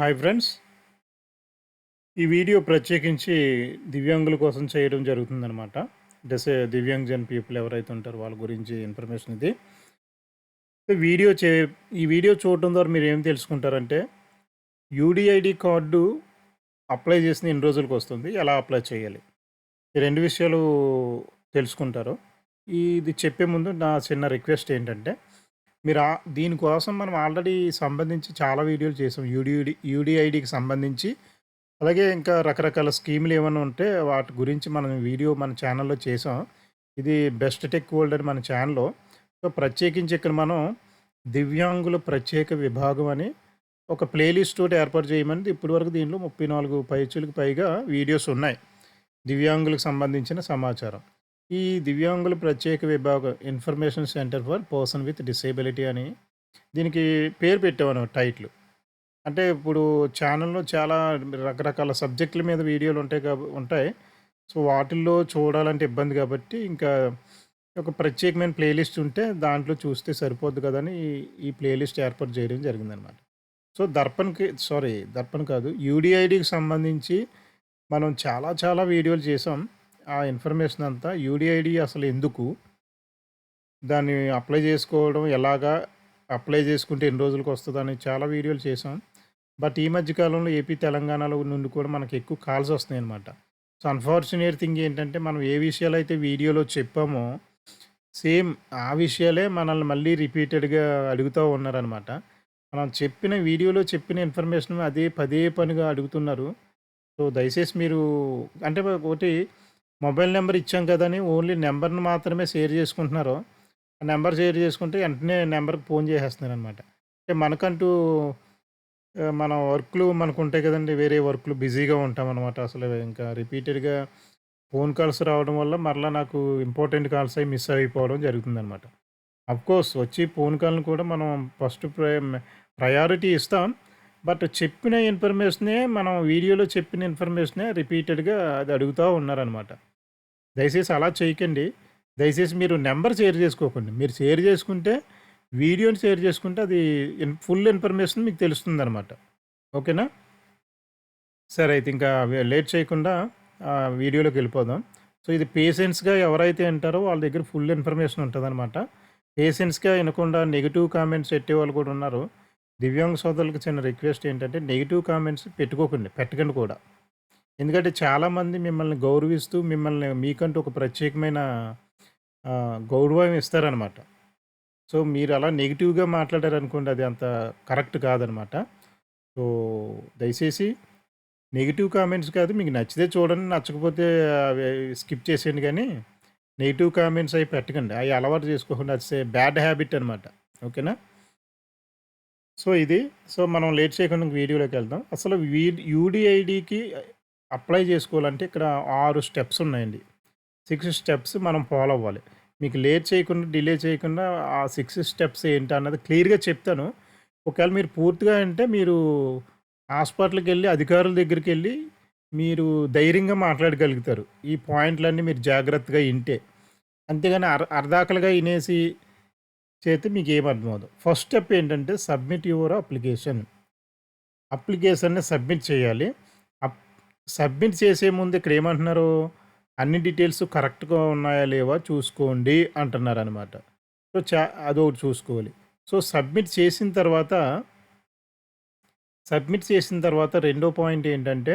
Hi friends. ఈ video ప్రత్యేకించి దివ్యాంగుల కోసం చేయడం జరుగుతుందనమాట డెసే దివ్యాంగజన్ పీపుల్ ఎవరైతే ఉంటారో వాళ్ళ గురించి ఇన్ఫర్మేషన్ ఇది. వీడియో చే ఈ వీడియో చూడటం ద్వారా మీరు ఏం తెలుసుకుంటారంటే యూడిఐడి కార్డు అప్లై చేసిన ఎన్ని రోజులకు వస్తుంది ఎలా అప్లై చేయాలి? ఈ రెండు విషయాలు తెలుసుకుంటారు. ఇది చెప్పే ముందు నా చిన్న రిక్వెస్ట్ ఏంటంటే మీరు దీనికోసం మనం ఆల్రెడీ సంబంధించి చాలా వీడియోలు చేసాం. యూడిఐడి యూడిఐడికి సంబంధించి. అలాగే ఇంకా రకరకాల స్కీములు ఏమైనా ఉంటే వాటి గురించి మనం వీడియో మన ఛానల్లో చేసాం. ఇది బెస్ట్ టెక్ వరల్డ్ అని మన ఛానల్లో. సో ప్రత్యేకించి ఇక్కడ మనం దివ్యాంగుల ప్రత్యేక విభాగం అని ఒక ప్లేలిస్ట్ తోటి ఏర్పాటు చేయమని ఇప్పటి వరకు దీనిలో ముప్పై నాలుగు పైచులకు పైగా వీడియోస్ ఉన్నాయి. దివ్యాంగులకు సంబంధించిన సమాచారం. ఈ దివ్యాంగుల ప్రత్యేక విభాగం information centre for person with disability అని దీనికి పేరు పెట్టామను టైటిల్. అంటే ఇప్పుడు ఛానల్లో చాలా రకరకాల సబ్జెక్టుల మీద వీడియోలు ఉంటాయి కాబ ఉంటాయి. సో వాటిల్లో చూడాలంటే ఇబ్బంది కాబట్టి ఇంకా ఒక ప్రత్యేకమైన ప్లేలిస్ట్ ఉంటే దాంట్లో చూస్తే సరిపోద్ది కదని ఈ ప్లేలిస్ట్ ఏర్పాటు చేయడం జరిగిందనమాట. సో దర్పణ్కి సారీ దర్పణ్ కాదు యూడిఐడికి సంబంధించి మనం చాలా చాలా వీడియోలు చేసాం. ఆ ఇన్ఫర్మేషన్ అంతా యూడిఐడి అసలు ఎందుకు? దాన్ని అప్లై చేసుకోవడం ఎలాగా? అప్లై చేసుకుంటే ఎన్ని రోజులకు వస్తుందని చాలా వీడియోలు చేసాం బట్ ఈ మధ్య కాలంలో ఏపీ తెలంగాణలో నుండి కూడా మనకి ఎక్కువ కాల్స్ వస్తున్నాయి అనమాట సో అన్ఫార్చునేట్ థింగ్ ఏంటంటే మనం ఏ విషయాలు అయితే వీడియోలో చెప్పామో సేమ్ ఆ విషయాలే మనల్ని మళ్ళీ రిపీటెడ్గా అడుగుతూ ఉన్నారనమాట మనం చెప్పిన వీడియోలో చెప్పిన ఇన్ఫర్మేషన్ అదే పదే పనిగా అడుగుతున్నారు. సో దయచేసి మీరు అంటే ఒకటి మొబైల్ నెంబర్ ఇచ్చాం కదని ఓన్లీ నెంబర్ని మాత్రమే షేర్ చేసుకుంటున్నారు. ఆ నెంబర్ షేర్ చేసుకుంటే వెంటనే నెంబర్కి ఫోన్ చేసేస్తున్నారు అనమాట అంటే మనకంటూ మన వర్క్లు మనకు ఉంటాయి కదండి వేరే వర్క్లు బిజీగా ఉంటాం అనమాట అసలు ఇంకా రిపీటెడ్గా ఫోన్ కాల్స్ రావడం వల్ల మరలా నాకు ఇంపార్టెంట్ కాల్స్ అవి మిస్ అయిపోవడం జరుగుతుందనమాట కోర్స్ వచ్చి ఫోన్ కాల్ని కూడా మనం ఫస్ట్ ప్రయారిటీ ఇస్తాం. బట్ చెప్పిన ఇన్ఫర్మేషనే మనం వీడియోలో చెప్పిన ఇన్ఫర్మేషనే రిపీటెడ్గా అది అడుగుతూ ఉన్నారనమాట దయచేసి అలా చేయకండి. దయచేసి మీరు నెంబర్ షేర్ చేసుకోకండి. మీరు షేర్ చేసుకుంటే వీడియోని షేర్ చేసుకుంటే అది ఫుల్ ఇన్ఫర్మేషన్ మీకు తెలుస్తుంది అనమాట ఓకేనా? సరే అయితే ఇంకా లేట్ చేయకుండా వీడియోలోకి వెళ్ళిపోదాం. సో ఇది పేషెంట్స్గా ఎవరైతే అంటారో వాళ్ళ దగ్గర ఫుల్ ఇన్ఫర్మేషన్ ఉంటుంది అనమాట పేషెంట్స్గా వినకుండా నెగిటివ్ కామెంట్స్ పెట్టే వాళ్ళు కూడా ఉన్నారు. దివ్యాంగ సోదరులకు చిన్న రిక్వెస్ట్ ఏంటంటే నెగిటివ్ కామెంట్స్ పెట్టుకోకండి. పెట్టకండి కూడా. ఎందుకంటే చాలామంది మిమ్మల్ని గౌరవిస్తూ మిమ్మల్ని మీకంటూ ఒక ప్రత్యేకమైన గౌరవం ఇస్తారనమాట. సో మీరు అలా నెగిటివ్గా మాట్లాడారనుకోండి అది అంత కరెక్ట్ కాదనమాట. సో దయచేసి నెగిటివ్ కామెంట్స్ కాదు మీకు నచ్చితే చూడండి నచ్చకపోతే స్కిప్ చేసేయండి కానీ నెగిటివ్ కామెంట్స్ అవి పెట్టకండి. అవి అలవాటు చేసుకోకుండా అది బ్యాడ్ హ్యాబిట్ అనమాట. ఓకేనా? సో ఇది. సో మనం లేట్ చేయకుండా వీడియోలోకి వెళ్దాం. అసలు వీ యూడిఐడికి అప్లై చేసుకోవాలంటే ఇక్కడ ఆరు స్టెప్స్ ఉన్నాయండి. సిక్స్ స్టెప్స్ మనం ఫాలో అవ్వాలి. మీకు లేట్ చేయకుండా డిలే చేయకుండా ఆ సిక్స్ స్టెప్స్ ఏంటి అన్నది క్లియర్గా చెప్తాను. ఒకవేళ మీరు పూర్తిగా అంటే మీరు హాస్పిటల్కి వెళ్ళి అధికారుల దగ్గరికి వెళ్ళి మీరు ధైర్యంగా మాట్లాడగలుగుతారు. ఈ పాయింట్లన్నీ మీరు జాగ్రత్తగా వింటే. అంతేగాని అర్ అర్ధాకలుగా వినేసి చేస్తే మీకు ఏం అర్థమవుతుంది ఫస్ట్ స్టెప్ ఏంటంటే సబ్మిట్ యువర్ అప్లికేషన్. అప్లికేషన్ని సబ్మిట్ చేయాలి. సబ్మిట్ చేసే ముందు ఇక్కడ ఏమంటున్నారు? అన్ని డీటెయిల్స్ కరెక్ట్గా ఉన్నాయా లేవా చూసుకోండి అంటున్నారు అనమాట సో చా అదొకటి చూసుకోవాలి. సో సబ్మిట్ చేసిన తర్వాత సబ్మిట్ చేసిన తర్వాత రెండో పాయింట్ ఏంటంటే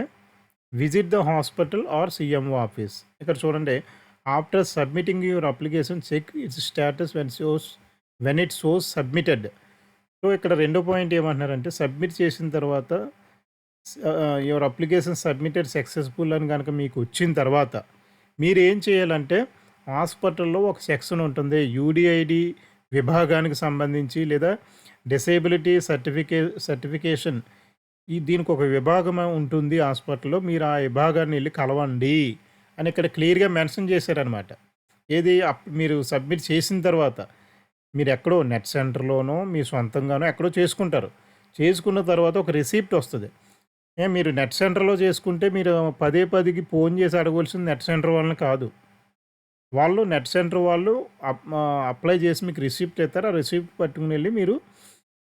visit the hospital or CMO office. ఇక్కడ చూడండి after submitting your application check its status when shows when it shows submitted. So ఇక్కడ రెండో పాయింట్ ఏమంటున్నారంటే సబ్మిట్ చేసిన తర్వాత యువర్ అప్లికేషన్ సబ్మిటెడ్ సక్సెస్ఫుల్ అని కనుక మీకు వచ్చిన తర్వాత మీరు ఏం చేయాలంటే హాస్పిటల్లో ఒక సెక్షన్ ఉంటుంది యూడిఐడి విభాగానికి సంబంధించి లేదా డిసేబిలిటీ సర్టిఫికే సర్టిఫికేషన్. ఈ దీనికి ఒక విభాగం ఉంటుంది హాస్పిటల్లో మీరు ఆ విభాగాన్ని వెళ్ళి కలవండి అని ఇక్కడ క్లియర్గా మెన్షన్ చేశారనమాట ఏది మీరు సబ్మిట్ చేసిన తర్వాత మీరు ఎక్కడో నెట్ సెంటర్లోనో మీ సొంతంగానో ఎక్కడో చేసుకుంటారు. చేసుకున్న తర్వాత ఒక రిసీప్ట్ వస్తుంది. మీరు నెట్ సెంటర్లో చేసుకుంటే మీరు పదే పదికి ఫోన్ చేసి అడగవలసింది నెట్ సెంటర్ వాళ్ళని కాదు. వాళ్ళు నెట్ సెంటర్ వాళ్ళు అప్లై చేసి మీకు రిసిప్ట్ ఇస్తారు ఆ రిసిప్ట్ పట్టుకుని వెళ్ళి మీరు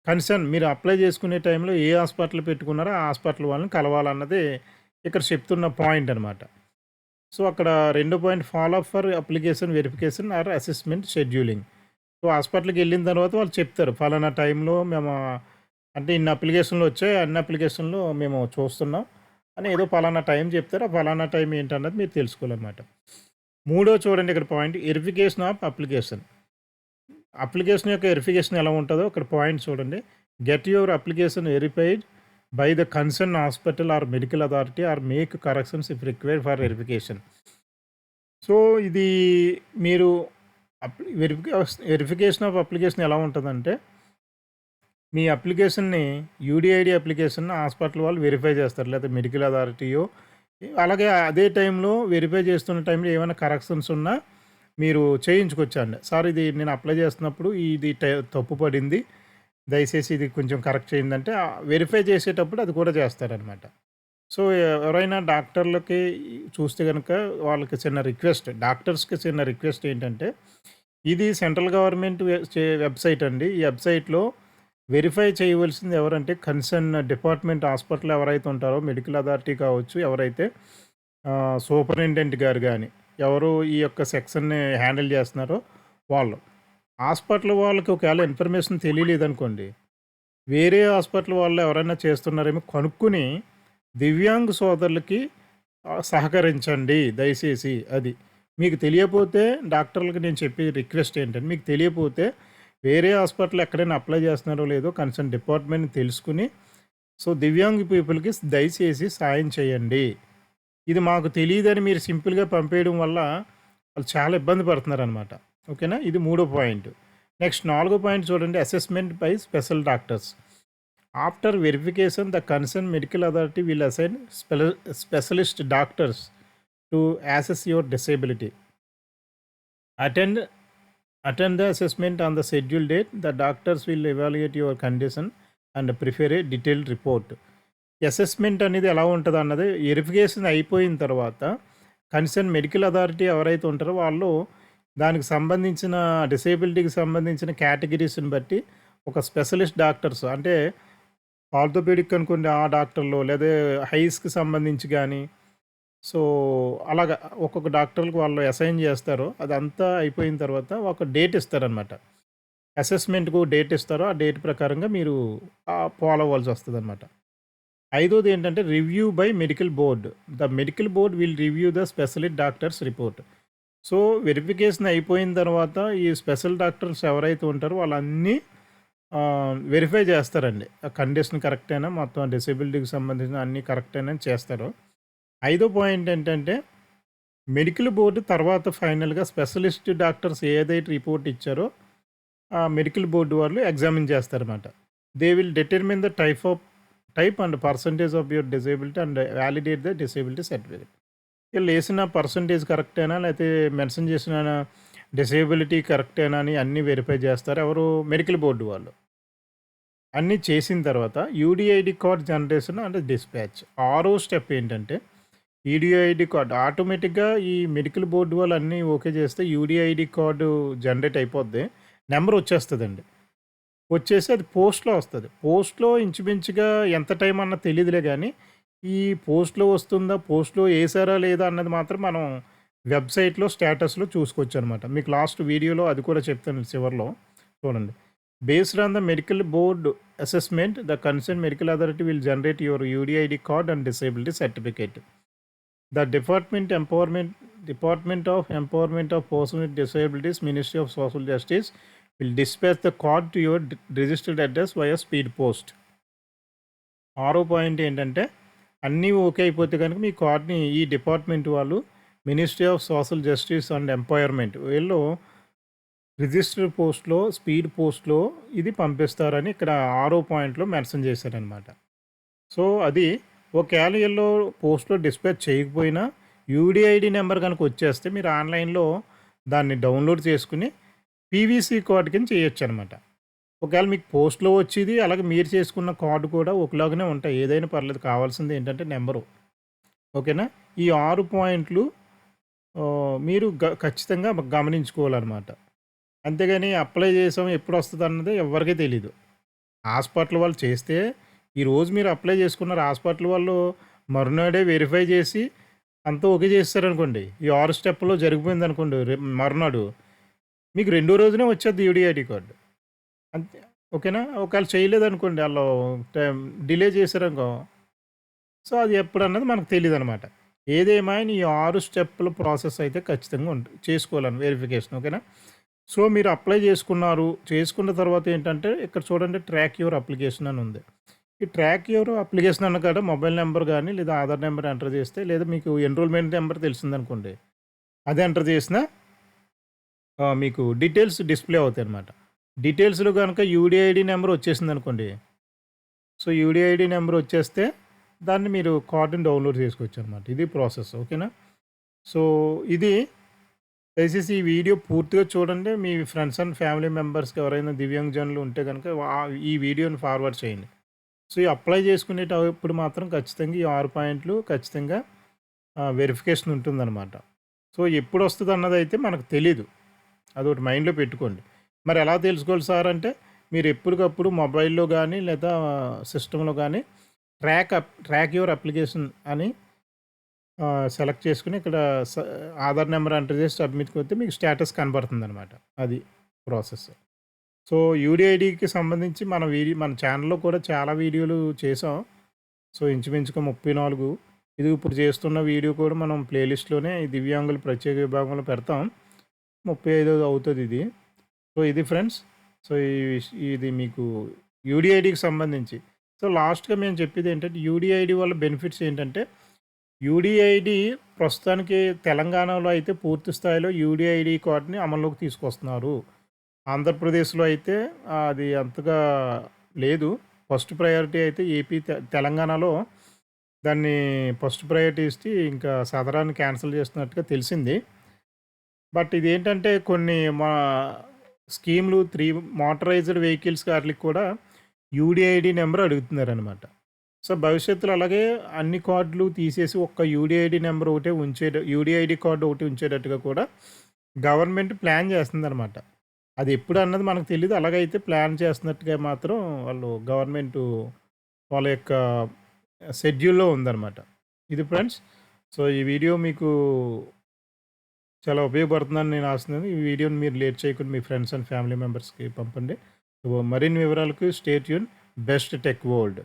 కన్సర్న్ మీరు అప్లై చేసుకునే టైంలో ఏ హాస్పిటల్ పెట్టుకున్నారో ఆ హాస్పిటల్ వాళ్ళని కలవాలన్నది ఇక్కడ చెప్తున్న పాయింట్ అనమాట సో అక్కడ రెండో point follow up for application verification or assessment scheduling. So హాస్పిటల్కి వెళ్ళిన తర్వాత వాళ్ళు చెప్తారు ఫలానా టైంలో మేము అంటే ఇన్ని అప్లికేషన్లు వచ్చాయి అన్ని అప్లికేషన్లు మేము చూస్తున్నాం. అని ఏదో ఫలానా టైం చెప్తారు. ఆ ఫలానా టైం ఏంటన్నది మీరు తెలుసుకోవాలన్నమాట. మూడో చూడండి ఇక్కడ point verification of application application యొక్క వెరిఫికేషన్ ఎలా ఉంటుందో ఇక్కడ పాయింట్ చూడండి. Get your application verified by the concern hospital or medical authority or make corrections if required for verification so ఇది మీరు వెరిఫికేషన్ వెరిఫికేషన్ ఆఫ్ అప్లికేషన్ ఎలా ఉంటుందంటే మీ అప్లికేషన్ని యూడిఐడి అప్లికేషన్ హాస్పిటల్ వాళ్ళు వెరిఫై చేస్తారు. లేదా మెడికల్ అథారిటీయో అలాగే అదే టైంలో వెరిఫై చేస్తున్న టైంలో ఏమైనా కరెక్షన్స్ ఉన్నా మీరు చేయించుకొచ్చండి. సార్ ఇది నేను అప్లై చేస్తున్నప్పుడు ఇది తప్పు పడింది. దయచేసి ఇది కొంచెం కరెక్ట్ చేయిందంటే వెరిఫై చేసేటప్పుడు అది కూడా చేస్తారనమాట సో ఎవరైనా డాక్టర్లకి చూస్తే కనుక వాళ్ళకి చిన్న రిక్వెస్ట్ డాక్టర్స్కి చిన్న రిక్వెస్ట్ ఏంటంటే ఇది సెంట్రల్ గవర్నమెంట్ వెబ్సైట్ అండి. ఈ వెబ్సైట్లో వెరిఫై చేయవలసింది ఎవరంటే కన్సర్న్ డిపార్ట్మెంట్ హాస్పిటల్ ఎవరైతే ఉంటారో మెడికల్ అథారిటీ కావచ్చు ఎవరైతే సూపరింటెండెంట్ గారు కానీ ఎవరు ఈ యొక్క సెక్షన్ని హ్యాండిల్ చేస్తున్నారో వాళ్ళు. హాస్పిటల్ వాళ్ళకి ఒకవేళ ఇన్ఫర్మేషన్ తెలియలేదనుకోండి వేరే హాస్పిటల్ వాళ్ళు ఎవరైనా చేస్తున్నారేమో కనుక్కుని దివ్యాంగ్ సోదరులకి సహకరించండి దయచేసి అది. మీకు తెలియపోతే డాక్టర్లకు నేను చెప్పే రిక్వెస్ట్ ఏంటంటే మీకు తెలియపోతే వేరే హాస్పిటల్ ఎక్కడైనా అప్లై చేస్తున్నారో లేదో కన్సర్న్ డిపార్ట్మెంట్ తెలుసుకుని సో దివ్యాంగ్ పీపుల్కి దయచేసి సాయం చేయండి. ఇది మాకు తెలియదని మీరు సింపుల్గా పంపేయడం వల్ల వాళ్ళు చాలా ఇబ్బంది పడుతున్నారు అనమాట ఓకేనా? ఇది మూడో పాయింట్. నెక్స్ట్ నాలుగో పాయింట్ చూడండి. Assessment by special doctors. After verification the concern medical authority will assign specialist doctors to assess your disability. Attend attend the assessment on the schedule date the doctors will evaluate your condition and prefer a detailed report assessment అనేది ఎలా ఉంటుంది అన్నది verification అయిపోయిన తర్వాత concern medical authority ఎవరైతే ఉంటారో వాళ్ళు దానికి సంబంధించిన డిసేబిలిటీకి సంబంధించిన కేటగిరీస్ని బట్టి ఒక స్పెషలిస్ట్ డాక్టర్స్ అంటే ఆర్థోపెడిక్ అనుకునే ఆ డాక్టర్లు లేదా హైస్కి సంబంధించి కానీ సో అలాగా ఒక్కొక్క డాక్టర్లకు వాళ్ళు అసైన్ చేస్తారో. అదంతా అయిపోయిన తర్వాత ఒక డేట్ ఇస్తారనమాట అసెస్మెంట్కు డేట్ ఇస్తారో ఆ డేట్ ప్రకారంగా మీరు ఫాలో అవ్వాల్సి వస్తుంది అనమాట ఐదోది ఏంటంటే review by medical board the medical board will review the specialist doctors report so verification అయిపోయిన తర్వాత ఈ స్పెషల్ డాక్టర్స్ ఎవరైతే ఉంటారో వాళ్ళన్నీ వెరిఫై చేస్తారండి. కండిషన్ కరెక్ట్ అయినా మొత్తం డిసెబిలిటీకి సంబంధించిన అన్నీ కరెక్ట్ అయినా చేస్తారు. ఐదో పాయింట్ ఏంటంటే మెడికల్ బోర్డు తర్వాత ఫైనల్గా స్పెషలిస్ట్ డాక్టర్స్ ఏదైతే రిపోర్ట్ ఇచ్చారో ఆ మెడికల్ బోర్డు వాళ్ళు ఎగ్జామిన్ చేస్తారన్నమాట. They will determine the type of type and percentage of your disability and validate the disability certificate. వీళ్ళు వేసిన పర్సంటేజ్ కరెక్టేనా లేకపోతే మెన్షన్ చేసిన డిసేబిలిటీ కరెక్టేనా అని అన్నీ వెరిఫై చేస్తారు ఎవరు? మెడికల్ బోర్డు వాళ్ళు. అన్నీ చేసిన తర్వాత UDID card generation and dispatch. ఆరో స్టెప్ ఏంటంటే ఈడిఐడి కార్డు ఆటోమేటిక్గా ఈ మెడికల్ బోర్డు వాళ్ళు అన్నీ ఓకే చేస్తే యూడిఐడి కార్డు జనరేట్ అయిపోద్ది. నెంబర్ వచ్చేస్తుందండి. వచ్చేసి అది పోస్ట్లో వస్తుంది. పోస్ట్లో ఇంచుమించుగా ఎంత టైం అన్న తెలియదులే కానీ ఈ పోస్ట్లో వస్తుందా పోస్ట్లో వేసారా లేదా అన్నది మాత్రం మనం వెబ్సైట్లో స్టేటస్లో చూసుకోవచ్చు అనమాట మీకు లాస్ట్ వీడియోలో అది కూడా చెప్తాను చివరిలో. చూడండి. Based on the medical board assessment the concern medical authority will generate your UDID card and disability certificate the department empowerment department of empowerment of person with disabilities ministry of social justice will dispatch the card to your registered address via speed post ఆరో point ఏంటంటే అన్నీ okay అయిపోతే కనుక మీ కార్డ్ని ఈ department వాళ్ళు ministry of social justice and empowerment వీళ్ళు register పోస్ట్లో స్పీడ్ పోస్ట్లో ఇది పంపిస్తారని ఇక్కడ ఆరో పాయింట్లో మెన్షన్ చేశారనమాట సో అది ఒకవేళ వీళ్ళు పోస్ట్లో డిస్పాచ్ చేయకపోయినా యూడిఐడి నెంబర్ కనుక వచ్చేస్తే మీరు ఆన్లైన్లో దాన్ని డౌన్లోడ్ చేసుకుని పీవీసీ కార్డ్ కింద చేయొచ్చు అనమాట ఒకవేళ మీకు పోస్ట్లో వచ్చేది అలాగే మీరు చేసుకున్న కార్డు కూడా ఒకలాగానే ఉంటాయి. ఏదైనా పర్లేదు కావాల్సింది ఏంటంటే నెంబరు. ఓకేనా? ఈ ఆరు పాయింట్లు మీరు గ ఖచ్చితంగా గమనించుకోవాలన్నమాట. అంతేగాని అప్లై చేసాం ఎప్పుడు వస్తుంది అన్నది ఎవరికీ తెలీదు. హాస్పిటల్ వాళ్ళు చేస్తే ఈరోజు మీరు అప్లై చేసుకున్నారు హాస్పిటల్ వాళ్ళు మరునాడే వెరిఫై చేసి అంతా ఓకే చేస్తారనుకోండి. ఈ ఆరు స్టెప్లో జరిగిపోయింది అనుకోండి మరునాడు. మీకు రెండో రోజునే వచ్చేది యూడిఐడి కార్డు. అంతే. ఓకేనా? ఒకవేళ చేయలేదనుకోండి వాళ్ళు టైం డిలే చేశారనుకో. సో అది ఎప్పుడు అన్నది మనకు తెలియదు అనమాట ఏదేమైనా ఈ ఆరు స్టెప్పుల ప్రాసెస్ అయితే ఖచ్చితంగా ఉంటు చేసుకోవాలని వెరిఫికేషన్. ఓకేనా? సో మీరు అప్లై చేసుకున్నారు. చేసుకున్న తర్వాత ఏంటంటే ఇక్కడ చూడండి ట్రాక్ యువర్ అప్లికేషన్ అని ఉంది. ఈ ట్రాక్ యువర్ అప్లికేషన్ అన్న కాడ మొబైల్ నెంబర్ కానీ లేదా ఆధార్ నెంబర్ ఎంటర్ చేస్తే లేదా మీకు ఎన్రోల్మెంట్ నెంబర్ తెలిసిందనుకోండి అది ఎంటర్ చేసిన మీకు డీటెయిల్స్ డిస్ప్లే అవుతాయి అనమాట డీటెయిల్స్లో కనుక యూడిఐడి నెంబర్ వచ్చేసింది అనుకోండి సో యూడిఐడి నెంబర్ వచ్చేస్తే దాన్ని మీరు కార్డుని డౌన్లోడ్ చేసుకోవచ్చు అనమాట ఇది ప్రాసెస్ ఓకేనా? సో ఇది దయచేసి ఈ వీడియో పూర్తిగా చూడండి. మీ ఫ్రెండ్స్ అండ్ ఫ్యామిలీ మెంబర్స్కి ఎవరైనా దివ్యాంగజనులు ఉంటే కనుక ఈ వీడియోని ఫార్వర్డ్ చేయండి. సో ఈ అప్లై చేసుకునేటప్పుడు మాత్రం ఖచ్చితంగా ఈ ఆరు పాయింట్లు ఖచ్చితంగా వెరిఫికేషన్ ఉంటుందన్నమాట. సో ఎప్పుడు వస్తుంది అన్నది అయితే మనకు తెలీదు. అదొకటి మైండ్లో పెట్టుకోండి. మరి ఎలా తెలుసుకోవాలి సార్ అంటే మీరు ఎప్పటికప్పుడు మొబైల్లో కానీ లేదా సిస్టంలో కానీ track up track your application అని సెలెక్ట్ చేసుకుని ఇక్కడ ఆధార్ నెంబర్ ఎంటర్ చేసి సబ్మిట్ కొడితే మీకు స్టేటస్ కనబడుతుంది అనమాట అది ప్రాసెస్. సో యూడిఐడికి సంబంధించి మన వీడియో మన ఛానల్లో కూడా చాలా వీడియోలు చేసాం. సో ఇంచుమించుగా ముప్పై నాలుగు. ఇది ఇప్పుడు చేస్తున్న వీడియో కూడా మనం ప్లేలిస్ట్లోనే దివ్యాంగుల ప్రత్యేక విభాగంలో పెడతాం. ముప్పై ఐదు అవుతుంది ఇది. సో ఇది ఫ్రెండ్స్. సో ఇది మీకు యూడిఐడికి సంబంధించి. సో లాస్ట్గా మేము చెప్పేది ఏంటంటే యూడిఐడి వల్ల బెనిఫిట్స్ ఏంటంటే యూడిఐడి ప్రస్తుతానికి తెలంగాణలో అయితే పూర్తి స్థాయిలో యూడిఐడి కార్డ్ని అమల్లోకి తీసుకొస్తున్నారు. ఆంధ్రప్రదేశ్లో అయితే అది అంతగా లేదు. ఫస్ట్ ప్రయారిటీ అయితే ఏపీ తెలంగాణలో దాన్ని ఫస్ట్ ప్రయారిటీ ఇస్తే ఇంకా సదరాన్ని క్యాన్సిల్ చేస్తున్నట్టుగా తెలిసింది. బట్ ఇదేంటంటే కొన్ని మా స్కీమ్లు త్రీ మోటరైజ్డ్ వెహికల్స్ వాటికి కూడా యూడిఐడి నెంబర్ అడుగుతున్నారనమాట సో భవిష్యత్తులో అలాగే అన్ని కార్డులు తీసేసి ఒక్క యూడిఐడి నెంబర్ ఒకటే ఉంచే యూడిఐడి కార్డు ఒకటి ఉంచేటట్టుగా కూడా గవర్నమెంట్ ప్లాన్ చేస్తుందన్నమాట. అది ఎప్పుడు అన్నది మనకు తెలియదు అలాగైతే ప్లాన్ చేస్తున్నట్టుగా మాత్రం వాళ్ళు గవర్నమెంట్ వాళ్ళ యొక్క షెడ్యూల్లో ఉందన్నమాట. ఇది ఫ్రెండ్స్ సో ఈ వీడియో మీకు చాలా ఉపయోగపడుతుందని నేను ఆశిస్తున్నాను. ఈ వీడియోని మీరు లేట్ చేయకుండా మీ ఫ్రెండ్స్ అండ్ ఫ్యామిలీ మెంబర్స్కి పంపండి. మరిన్ని వివరాలకు స్టేట్ యూన్ బెస్ట్ టెక్ వరల్డ్.